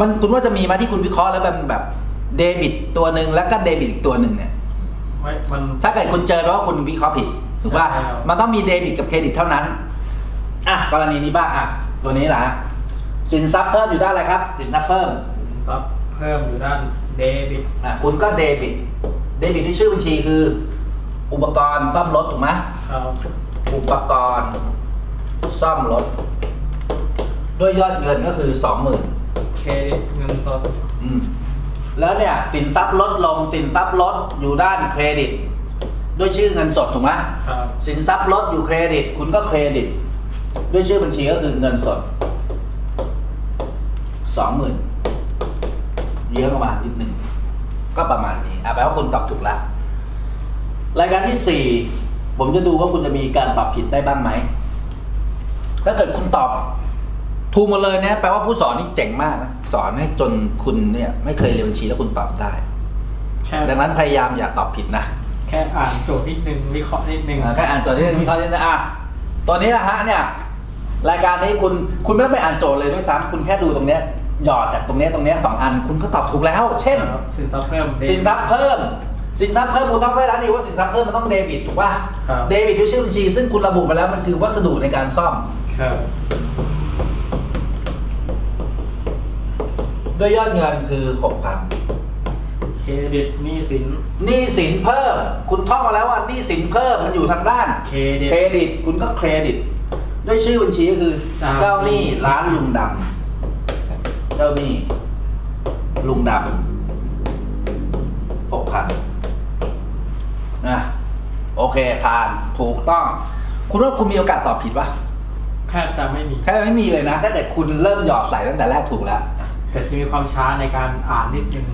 มันคุณว่าจะมีมาที่คุณวิเคราะห์แล้วมันแบบเดบิตตัวหนึ่งแล้วก็เดบิตอีกตัวหนึ่งเนี่ย ไม่มัน ถ้าเกิดคุณเจอแปลว่าคุณวิเคราะห์ผิดถูกป่ะใช่ครับ มันต้องมีเดบิตกับเครดิตเท่านั้น อะกรณีนี้บ้างอะตัวนี้แหละฮะสินทรัพย์เพิ่มอยู่ด้านอะไรครับ สินทรัพย์เพิ่มสินทรัพย์เพิ่มอยู่ด้านเดบิตอะคุณก็เดบิต เดบิตที่ชื่อบัญชีคือ อุปกรณ์ซ่อมรถถูกไหมครับอุปกรณ์ซ่อมรถ ด้วยยอดเงินก็คือสองหมื่น เครดิตเงินสดอืมแล้วเนี่ยสินทรัพย์ลดลงสินทรัพย์ลดอยู่ด้านเครดิต ด้วยชื่อเงินสดถูกไหมครับสินทรัพย์ลดอยู่เครดิต คุณก็เครดิต ด้วยชื่อบัญชีก็คือเงินสดสองหมื่นเยอะประมาณนิดหนึ่งก็ประมาณนี้อะแปลว่าคุณตอบถูกแล้วรายการที่สี่ผมจะดูว่าคุณจะมีการตอบผิดได้บ้างไหมถ้าเกิดคุณตอบ ถูกหมดเลยเนี่ยแปลว่าผู้สอนนี่เจ๋งมากนะสอนให้จนคุณเนี่ย ไม่เคยเรียนบัญชีแล้วคุณตอบได้ แค่ดังนั้นพยายามอย่าตอบผิดนะแค่อ่านโจทย์นิดนึงวิเคราะห์นิดนึงอ่าแค่อ่านโจทย์นี้มีเขาเนี่ยนะอะตัวนี้นะฮะเนี่ย รายการนี้คุณคุณไม่ต้องไปอ่านโจทย์เลยด้วยซ้ำคุณแค่ดูตรงเนี้ยหยอดจากตรงเนี้ยตรงเนี้ยสองอันคุณก็ตอบถูกแล้ว เช่นครับสินทรัพย์เพิ่มสินทรัพย์เพิ่มสินทรัพย์เพิ่มคุณต้องได้แล้วดีว่าสินทรัพย์เพิ่มมันต้องเดบิตถูกป่ะครับเดบิตด้วยชื่อบัญชี ซึ่งคุณระบุไปแล้วมันคือวัสดุในการซ่อม ด้วยยอดเงินคือหกพันเครดิตหนี้สิน หนี้สินเพิ่ม คุณท่องมาแล้วว่าหนี้สินเพิ่มมันอยู่ทางด้านเครดิต เครดิตคุณก็เครดิต ด้วยชื่อบัญชีก็คือจ้าเจ้าหนี้ร้านลุงดำเจ้าหนี้ลุงดำหกพันนะโอเคผ่านถูกต้อง คุณว่าคุณมีโอกาสตอบผิดปะแค่จะไม่มี แค่ไม่มีเลยนะถ้าแต่คุณเริ่มหยอดใส่ตั้งแต่แรกถูกแล้ว แต่จะมีความช้าในการอ่านนิดนึง